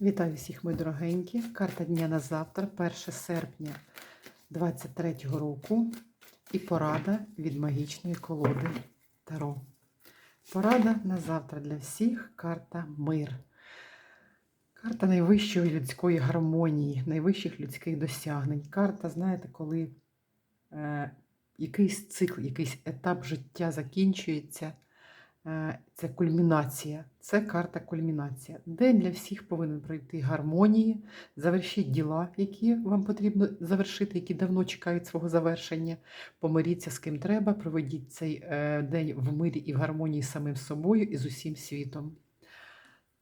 Вітаю всіх, мої дорогенькі. Карта дня на завтра, 1 серпня 23 року. І порада від магічної колоди Таро. Порада на завтра для всіх карта мир. Карта найвищої людської гармонії, найвищих людських досягнень. Карта, знаєте, коли е, якийсь цикл, якийсь етап життя закінчується. Е, Це кульмінація, це карта кульмінація. День для всіх повинен пройти гармонії, завершіть діла, які вам потрібно завершити, які давно чекають свого завершення. Помиріться з ким треба, проведіть цей е, день в мирі і в гармонії з самим собою і з усім світом.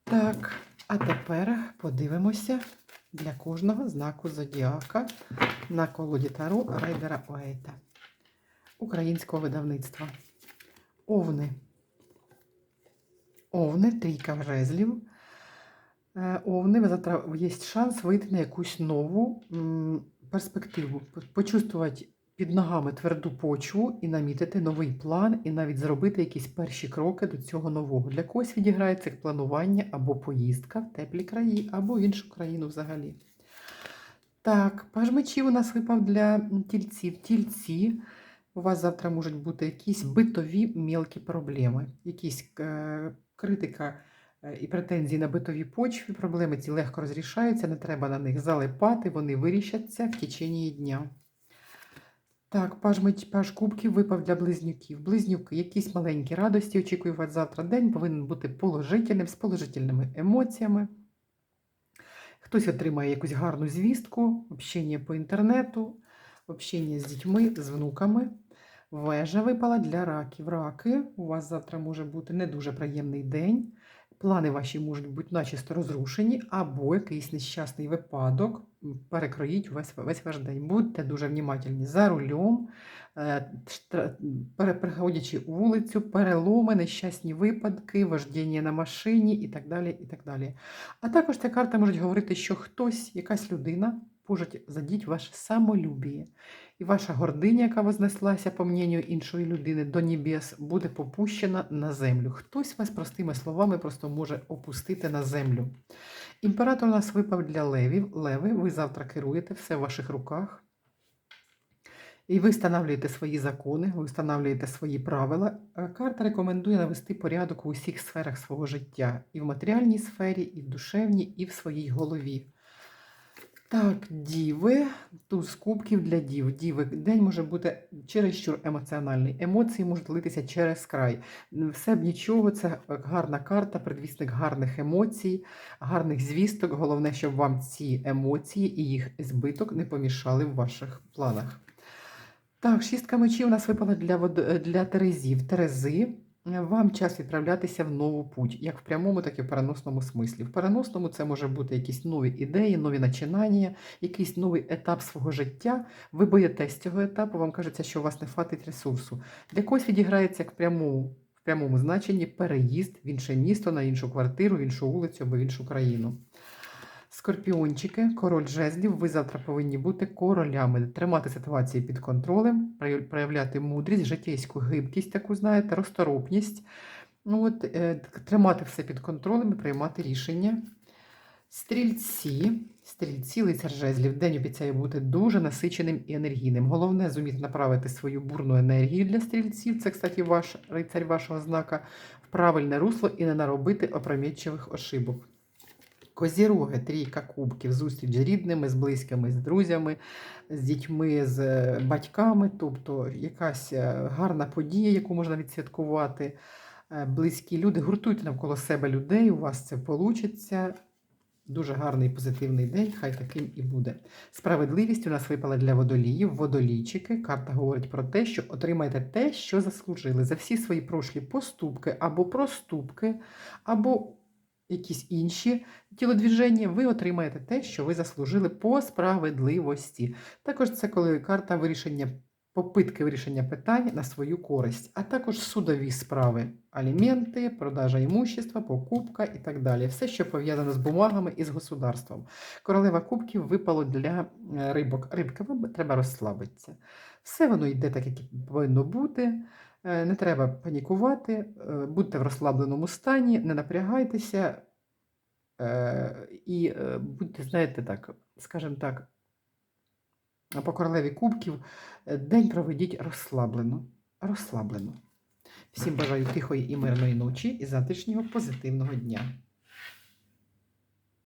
Так, а тепер подивимося для кожного знаку зодіака на колоді Таро Райдера Уейта українського видавництва. Овни. Овни, трійка жезлів. Е, Овни, завтра є шанс вийти на якусь нову перспективу, почувствувати під ногами тверду почву і намітити новий план, і навіть зробити якісь перші кроки до цього нового. Для когось відіграється планування або поїздка в теплі краї, або в іншу країну взагалі. Так, паж мечів у нас випав для тільців. Тільці. У вас завтра можуть бути якісь битові мілкі проблеми, якісь е, критика е, і претензії на битові почві. Проблеми ці легко розрішаються, не треба на них залипати, вони вирішаться в течение дня. Так, паж, паж кубків випав для близнюків. Близнюки, якісь маленькі радості очікую вас завтра. День повинен бути положительним, з положительними емоціями. Хтось отримає якусь гарну звістку, общення по інтернету, общення з дітьми, з внуками. Вежа випала для раків. Раки, у вас завтра може бути не дуже приємний день. Плани ваші можуть бути начисто розрушені, або якийсь нещасний випадок перекроїть весь, весь ваш день. Будьте дуже внимательні за рулем, е, переходячи вулицю, переломи, нещасні випадки, вождіння на машині і так далі. і так далі. А також ця карта може говорити, що хтось, якась людина, може задіть ваше самолюбіє. І ваша гординя, яка вознеслася, по мненню іншої людини, до небес, буде попущена на землю. Хтось вас простими словами просто може опустити на землю. Імператор у нас випав для левів. Леви, ви завтра керуєте, все в ваших руках. І ви встановлюєте свої закони, ви встановлюєте свої правила. Е, Карта рекомендує навести порядок у усіх сферах свого життя: і в матеріальній сфері, і в душевній, і в своїй голові. Так, діви, туз кубків для дів. Діви, день може бути чересчур емоціональний. Емоції можуть литися через край. Все б нічого, це гарна карта, предвісник гарних емоцій, гарних звісток. Головне, щоб вам ці емоції і їх збиток не помішали в ваших планах. Так, шістка мечів у нас випала для, для Терезів. Терези. Вам час відправлятися в нову путь, як в прямому, так і в переносному смислі. В переносному це може бути якісь нові ідеї, нові начинання, якийсь новий етап свого життя. Ви боїтесь цього етапу, вам кажеться, що у вас не хватить ресурсу. Для когось відіграється як в прямому, в прямому значенні переїзд в інше місто, на іншу квартиру, в іншу вулицю або в іншу країну. Скорпіончики, король жезлів, ви завтра повинні бути королями, тримати ситуації під контролем, проявляти мудрість, житейську гибкість, таку знаєте, розторопність. Ну, от, е, тримати все під контролем і приймати рішення. Стрільці, стрільці, лицар жезлів, день обіцяє бути дуже насиченим і енергійним. Головне зуміти направити свою бурну енергію для стрільців. Це, кстати, ваш рицарь вашого знака в правильне русло і не наробити опрометчивих ошибок. Козіроги, трійка кубків, зустріч з рідними, з близькими, з друзями, з дітьми, з е, батьками, тобто якась е, гарна подія, яку можна відсвяткувати. Е, Близькі люди, гуртуйте навколо себе людей, у вас це вийде. Дуже гарний позитивний день, хай таким і буде. Справедливість у нас випала для водоліїв, водолійчики. Карта говорить про те, що отримаєте те, що заслужили за всі свої прошлі поступки або проступки, або якісь інші тілодвіження, ви отримаєте те, що ви заслужили по справедливості. Також це коли карта вирішення, попитки вирішення питань на свою користь, а також судові справи, аліменти, продажа імущества, покупка і так далі. Все, що пов'язано з бумагами і з государством. Королева кубків випало для е, рибок. Рибка, вам треба розслабитися. Все воно йде так, як повинно бути. Е, Не треба панікувати, е, будьте в розслабленому стані, не напрягайтеся, Е, і будьте, знаєте, так, скажімо так, по королеві кубків, день проведіть розслаблено. Розслаблено. Всім бажаю тихої і мирної ночі і завтрашнього позитивного дня.